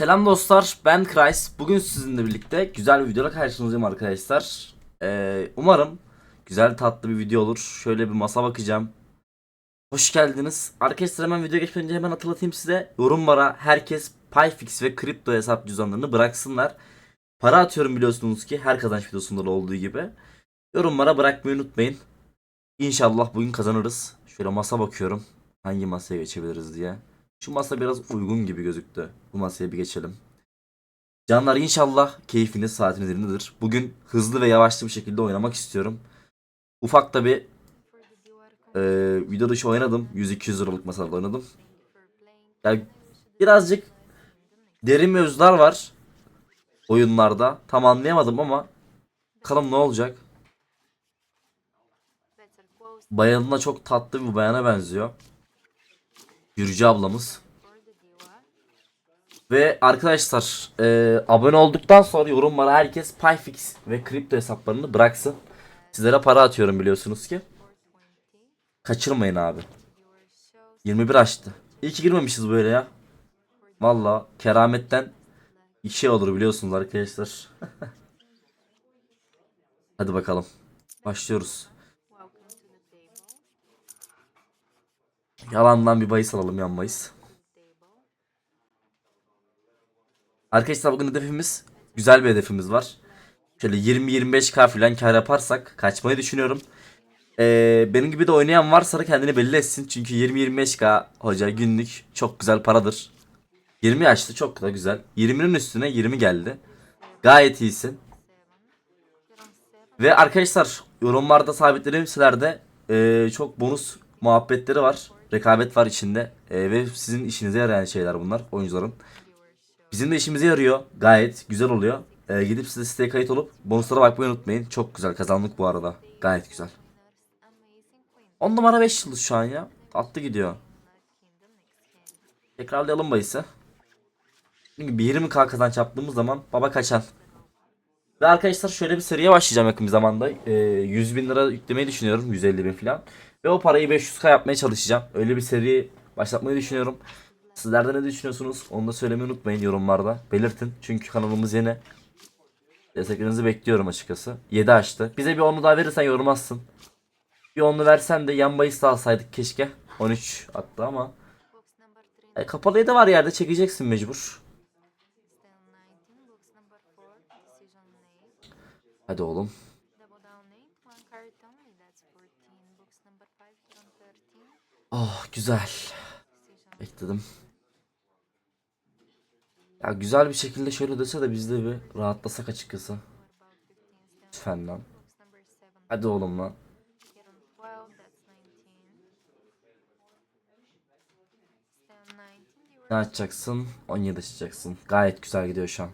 Selam dostlar, ben Kreis. Bugün sizinle birlikte güzel bir videoyla karşınızdayım arkadaşlar. Ee, umarım güzel tatlı bir video olur. Şöyle bir masa bakacağım. Hoş geldiniz. Arkadaşlar hemen video geçmeden önce hemen hatırlatayım size. Yorumlara herkes Payfix ve kripto hesap cüzdanlarını bıraksınlar. Para atıyorum biliyorsunuz ki her kazanç videosunda da olduğu gibi. Yorumlara bırakmayı unutmayın. İnşallah bugün kazanırız. Şöyle masa bakıyorum. Hangi masaya geçebiliriz diye. Şu masa biraz uygun gibi gözüktü. Bu masaya bir geçelim. Canlar inşallah keyfiniz saatiniz yerindedir. Bugün hızlı ve yavaşlı bir şekilde oynamak istiyorum. Ufak da bir e, video dışı oynadım. 100-200 liralık masalarda oynadım. Yani birazcık derin mevzular var oyunlarda. Tam anlayamadım ama bakalım ne olacak. Bayanına çok tatlı bir bayana benziyor. Gürcü ablamız. Ve arkadaşlar e, abone olduktan sonra yorumlara herkes Payfix ve kripto hesaplarını bıraksın. Sizlere para atıyorum biliyorsunuz ki. Kaçırmayın abi. 21 açtı. İyi ki girmemişiz böyle ya. Valla kerametten bir şey olur biliyorsunuz arkadaşlar. Hadi bakalım. Başlıyoruz. Yalandan bir bahis alalım yan bahis. Arkadaşlar bugün hedefimiz güzel bir hedefimiz var. Şöyle 20-25k falan kar yaparsak kaçmayı düşünüyorum. Ee, benim gibi de oynayan varsa da kendini belli etsin. Çünkü 20-25k hoca günlük çok güzel paradır. 20 yaşlı çok da güzel. 20'nin üstüne 20 geldi. Gayet iyisin. Ve arkadaşlar yorumlarda sabitlediğim sitelerde ee, çok bonus muhabbetleri var. Rekabet var içinde. Ee, ve sizin işinize yarayan şeyler bunlar oyuncuların. Bizim de işimize yarıyor. Gayet güzel oluyor. Ee, gidip size siteye kayıt olup bonuslara bakmayı unutmayın. Çok güzel kazandık bu arada. Gayet güzel. 10 numara 5 yıldız şu an ya. Attı gidiyor. Tekrarlayalım bahisi. Çünkü bir 20k kazanç yaptığımız zaman baba kaçan. Ve arkadaşlar şöyle bir seriye başlayacağım yakın bir zamanda. Ee, 100 bin lira yüklemeyi düşünüyorum. 150 bin falan. Ve o parayı 500k yapmaya çalışacağım. Öyle bir seri başlatmayı düşünüyorum. Sizler de ne düşünüyorsunuz? Onu da söylemeyi unutmayın yorumlarda. Belirtin. Çünkü kanalımız yeni. Desteklerinizi bekliyorum açıkçası. 7 açtı. Bize bir onu daha verirsen yorumazsın. Bir onu versen de yan bahis alsaydık keşke. 13 attı ama. E, kapalı yedi var yerde çekeceksin mecbur. Hadi oğlum. Oh güzel. Bekledim. Ya güzel bir şekilde şöyle dese de biz de bir rahatlasak açıkçası. Lütfen lan. Hadi oğlum lan. Ne açacaksın? 17 açacaksın. Gayet güzel gidiyor şu an.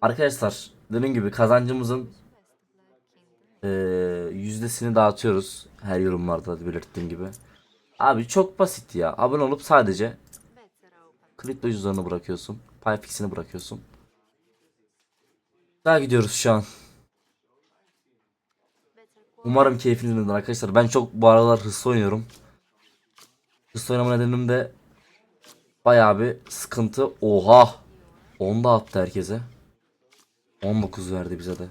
Arkadaşlar dediğim gibi kazancımızın eee, yüzdesini dağıtıyoruz. Her yorumlarda da belirttiğim gibi. Abi çok basit ya. Abone olup sadece kripto cüzdanını bırakıyorsun. Payfix'ini bırakıyorsun. Daha gidiyoruz şu an. Umarım keyfiniz yerindedir arkadaşlar. Ben çok bu aralar hızlı oynuyorum. Hızlı oynama nedenim de bayağı bir sıkıntı. Oha! 10 da attı herkese. 19 verdi bize de.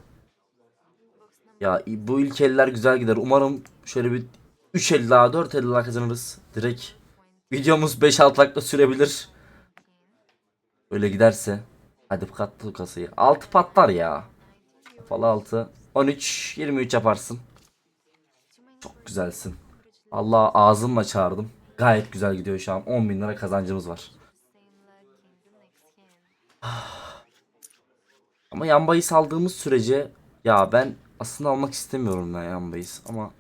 Ya bu ilk eller güzel gider. Umarım şöyle bir 3 el daha 4 el daha kazanırız. Direkt videomuz 5-6 dakika sürebilir. Öyle giderse. Hadi katlı kasayı. 6 patlar ya. Kapalı 6. 13 23 yaparsın. Çok güzelsin. Allah ağzımla çağırdım. Gayet güzel gidiyor şu an. 10 bin lira kazancımız var. Ama yan bahis aldığımız sürece ya ben aslında almak istemiyorum ben yan bahis ama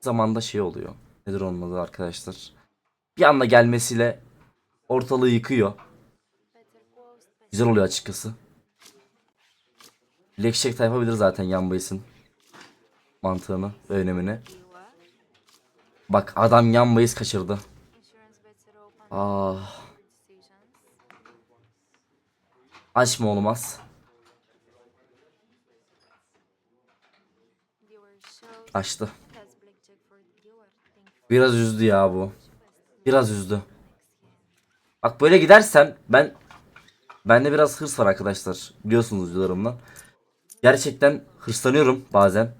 zamanda şey oluyor. Nedir onun adı arkadaşlar? Bir anda gelmesiyle ortalığı yıkıyor. Güzel oluyor açıkçası. Blackjack tayfa bilir zaten yan bahisin mantığını ve önemini. Bak adam yan bahis kaçırdı. Ah. Açma olmaz. Açtı. Biraz üzdü ya bu. Biraz üzdü. Bak böyle gidersen ben Bende biraz hırs var arkadaşlar. Biliyorsunuz videolarımdan. Gerçekten hırslanıyorum bazen.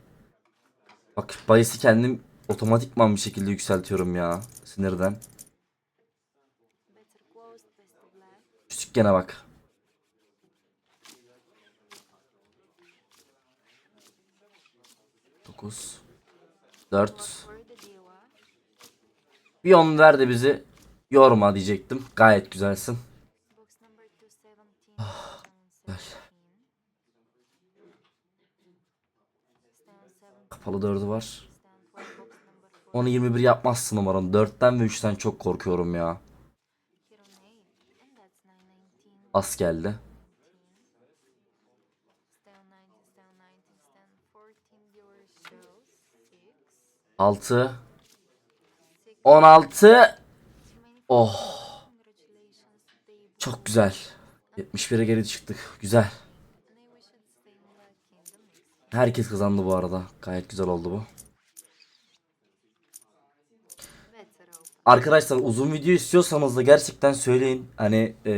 Bak bayısı kendim otomatikman bir şekilde yükseltiyorum ya. Sinirden. Küçük gene bak. Dokuz. Dört. Bir on ver de bizi yorma diyecektim. Gayet güzelsin. Güzel. Kapalı dördü var. Onu 21 yapmazsın umarım. 4'ten ve 3'ten çok korkuyorum ya. As geldi. Altı. 16. Oh. Çok güzel. 71'e geri çıktık. Güzel. Herkes kazandı bu arada. Gayet güzel oldu bu. Arkadaşlar uzun video istiyorsanız da gerçekten söyleyin. Hani e,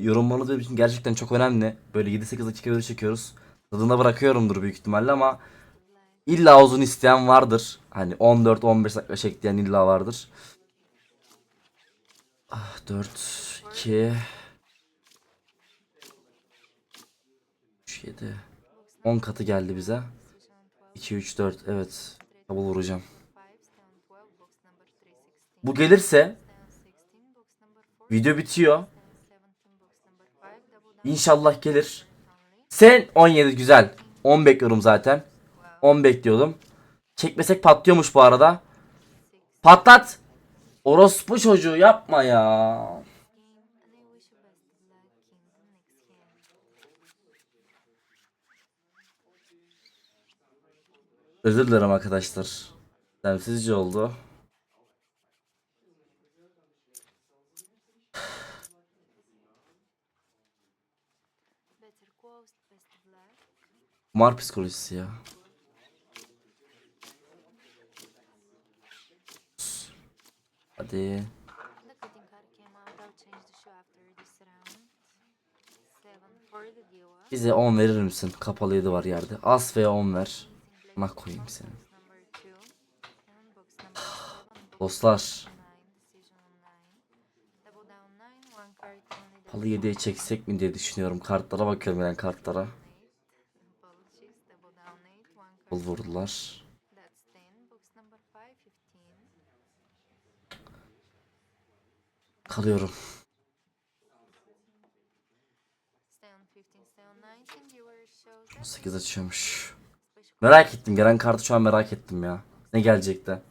yorumlarınız için gerçekten çok önemli. Böyle 7-8 dakika video çekiyoruz. Tadına bırakıyorumdur büyük ihtimalle ama illa uzun isteyen vardır. Hani 14-15 dakika çek diyen illa vardır. Ah, 4, 2, 3, 7, 10 katı geldi bize. 2, 3, 4 evet. Double vuracağım. Bu gelirse video bitiyor. İnşallah gelir. Sen 17 güzel. 10 bekliyorum zaten. 10 bekliyordum. Çekmesek patlıyormuş bu arada. Patlat. Orospu çocuğu yapma ya. Özür dilerim arkadaşlar. Demsizce oldu. Kumar psikolojisi ya. Hadi. Bize 10 verir misin? Kapalıydı var yerde. As ve 10 ver. Buna koyayım seni. Dostlar. Palı 7'ye çeksek mi diye düşünüyorum. Kartlara bakıyorum yani kartlara. Bul vurdular. Kalıyorum. 8 açıyormuş. Merak ettim. Gelen kartı şu an merak ettim ya. Ne gelecekti?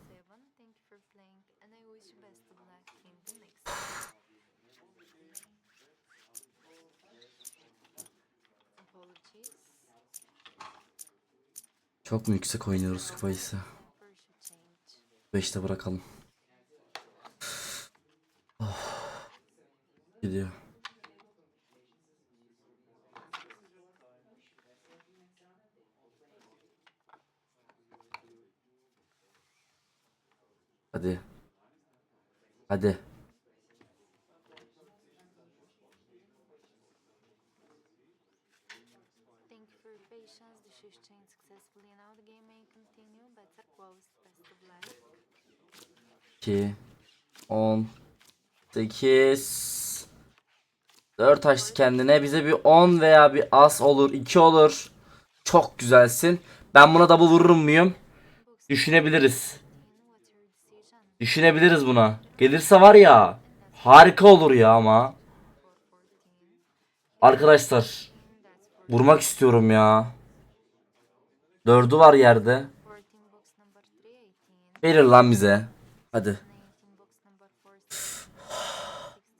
Çok mu yüksek oynuyoruz kupayısı? 5'te bırakalım. Gidiyor. Hadi. Hadi. Thank you for 4 açtı kendine. Bize bir 10 veya bir as olur, 2 olur. Çok güzelsin. Ben buna double vururum muyum? Düşünebiliriz. Düşünebiliriz buna. Gelirse var ya harika olur ya ama. Arkadaşlar vurmak istiyorum ya. Dördü var yerde. 14 box number 3, 18. Verir lan bize. Hadi. 18 box number 4,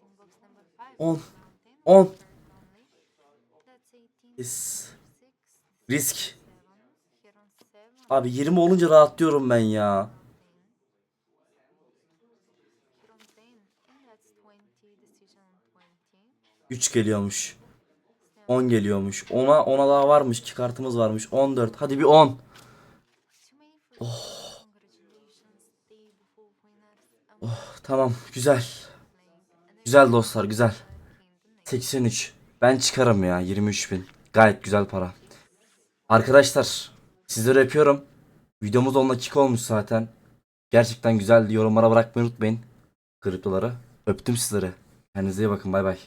16 box number 5. 10 10 Only. That's 18. Yes. 6, Risk. 7. Here on 7. Abi 20 olunca rahatlıyorum ben ya. Here on 10. And that's 20. Decision on 20. 3 geliyormuş. 10 geliyormuş. 10'a 10'a daha varmış. 2 kartımız varmış. 14. Hadi bir 10. You may for Congratulations. Stay before winners. I'm Oh, tamam güzel. Güzel dostlar güzel. İn the next 83. Ben çıkarım ya 23 bin. Gayet güzel para. Arkadaşlar sizleri öpüyorum. Videomuz 10 dakika olmuş zaten. Gerçekten güzel yorumlara bırakmayı unutmayın. Kriptoları. Öptüm sizleri. Kendinize iyi bakın bay bay.